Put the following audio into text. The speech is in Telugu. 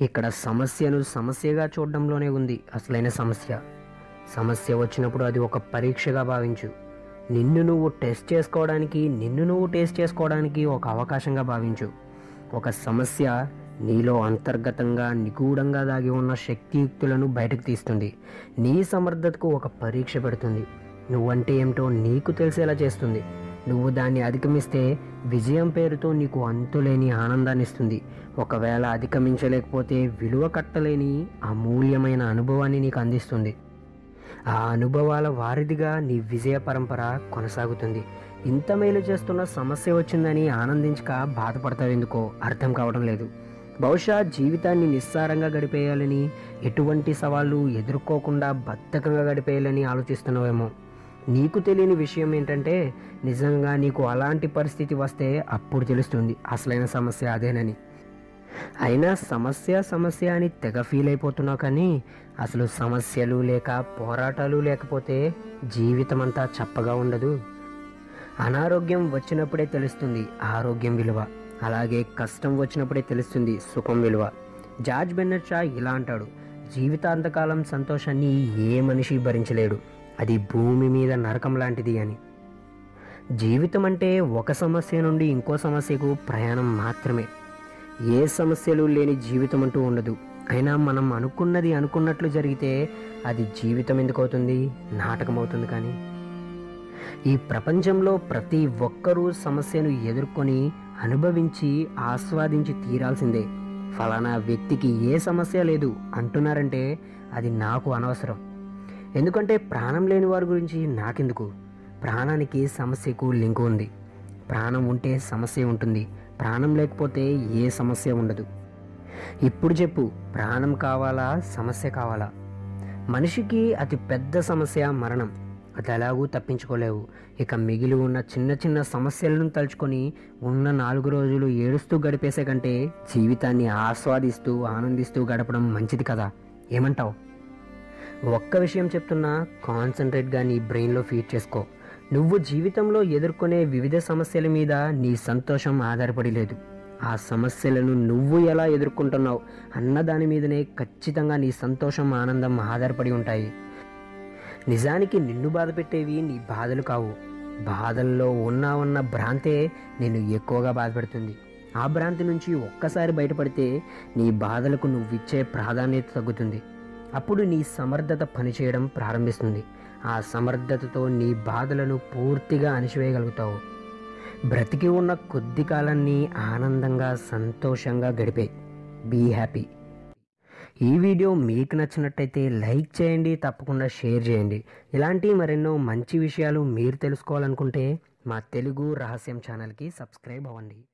ఇక్కడ సమస్యను సమస్యగా చూడడంలోనే ఉంది అసలైన సమస్య. సమస్య వచ్చినప్పుడు అది ఒక పరీక్షగా భావించు. నిన్ను నువ్వు టెస్ట్ చేసుకోవడానికి నిన్ను నువ్వు టెస్ట్ చేసుకోవడానికి ఒక అవకాశంగా భావించు. ఒక సమస్య నీలో అంతర్గతంగా నిగూఢంగా దాగి ఉన్న శక్తియుక్తులను బయటకు తీస్తుంది. నీ సమర్థతకు ఒక పరీక్ష పెడుతుంది. నువ్వంటే ఏమిటో నీకు తెలిసేలా చేస్తుంది. నువ్వు దాన్ని అధిగమిస్తే విజయం పేరుతో నీకు అంతులేని ఆనందాన్ని ఇస్తుంది. ఒకవేళ అధిగమించలేకపోతే విలువ కట్టలేని అమూల్యమైన అనుభవాన్ని నీకు అందిస్తుంది. ఆ అనుభవాల వారిదిగా నీ విజయ పరంపర కొనసాగుతుంది. ఇంత మేలు చేస్తున్న సమస్య వచ్చిందని ఆనందించక బాధపడతావెందుకో అర్థం కావడం లేదు. బహుశా జీవితాన్ని నిస్సారంగా గడిపేయాలని ఎటువంటి సవాళ్ళు ఎదుర్కోకుండా బద్ధకంగా గడిపేయాలని ఆలోచిస్తున్నావేమో. నీకు తెలియని విషయం ఏంటంటే నిజంగా నీకు అలాంటి పరిస్థితి వస్తే అప్పుడు తెలుస్తుంది. అసలైన సమస్య అదేనని. అయినా సమస్య సమస్య అని తెగ ఫీల్ అయిపోతున్నావు కానీ అసలు సమస్యలు లేక పోరాటాలు లేకపోతే జీవితం అంతా చప్పగా ఉండదు. అనారోగ్యం వచ్చినప్పుడే తెలుస్తుంది ఆరోగ్యం విలువ. అలాగే కష్టం వచ్చినప్పుడే తెలుస్తుంది సుఖం విలువ. జార్జ్ బెన్నెట్ షా ఇలా అంటాడు జీవితాంతకాలం సంతోషాన్ని ఏ మనిషి భరించలేడు. అది భూమి మీద నరకం లాంటిది అని. జీవితం అంటే ఒక సమస్య నుండి ఇంకో సమస్యకు ప్రయాణం మాత్రమే. ఏ సమస్యలు లేని జీవితం అంటూ ఉండదు. అయినా మనం అనుకున్నది అనుకున్నట్లు జరిగితే అది జీవితం ఎందుకు అవుతుంది? నాటకం అవుతుంది కానీ. ఈ ప్రపంచంలో ప్రతి ఒక్కరూ సమస్యను ఎదుర్కొని అనుభవించి ఆస్వాదించి తీరాల్సిందే. ఫలానా వ్యక్తికి ఏ సమస్య లేదు అంటున్నారంటే అది నాకు అనవసరం. ఎందుకంటే ప్రాణం లేని వారి గురించి నాకెందుకు? ప్రాణానికి సమస్యకు లింకు ఉంది. ప్రాణం ఉంటే సమస్య ఉంటుంది. ప్రాణం లేకపోతే ఏ సమస్య ఉండదు. ఇప్పుడు చెప్పు ప్రాణం కావాలా సమస్య కావాలా? మనిషికి అతి పెద్ద సమస్య మరణం. అది ఎలాగూ తప్పించుకోలేవు. ఇక మిగిలి ఉన్న చిన్న చిన్న సమస్యలను తలుచుకొని ఉన్న నాలుగు రోజులు ఏడుస్తూ గడిపేసే కంటే జీవితాన్ని ఆస్వాదిస్తూ ఆనందిస్తూ గడపడం మంచిది కదా? ఏమంటావు? ఒక్క విషయం చెప్తున్నా కాన్సన్ట్రేట్గా నీ బ్రెయిన్లో ఫీడ్ చేసుకో. నువ్వు జీవితంలో ఎదుర్కొనే వివిధ సమస్యల మీద నీ సంతోషం ఆధారపడి లేదు. ఆ సమస్యలను నువ్వు ఎలా ఎదుర్కొంటున్నావు అన్న దాని మీదనే ఖచ్చితంగా నీ సంతోషం ఆనందం ఆధారపడి ఉంటాయి. నిజానికి నిన్ను బాధ పెట్టేవి నీ బాధలు కావు. బాధల్లో ఉన్నా ఉన్న భ్రాంతే నేను ఎక్కువగా బాధపెడుతుంది ఆ భ్రాంతి నుంచి ఒక్కసారి బయటపడితే నీ బాధలకు నువ్విచ్చే ప్రాధాన్యత తగ్గుతుంది. అప్పుడు నీ సమర్థత పనిచేయడం ప్రారంభిస్తుంది. ఆ సమర్థతతో నీ బాధలను పూర్తిగా అణిచివేయగలుగుతావు. బ్రతికి ఉన్న కొద్ది కాలాన్ని ఆనందంగా సంతోషంగా గడిపే. బీ హ్యాపీ ఈ వీడియో మీకు నచ్చినట్టయితే లైక్ చేయండి తప్పకుండా షేర్ చేయండి. ఇలాంటి మరెన్నో మంచి విషయాలు మీరు తెలుసుకోవాలనుకుంటే మా తెలుగు రహస్యం ఛానల్కి సబ్స్క్రైబ్ అవ్వండి.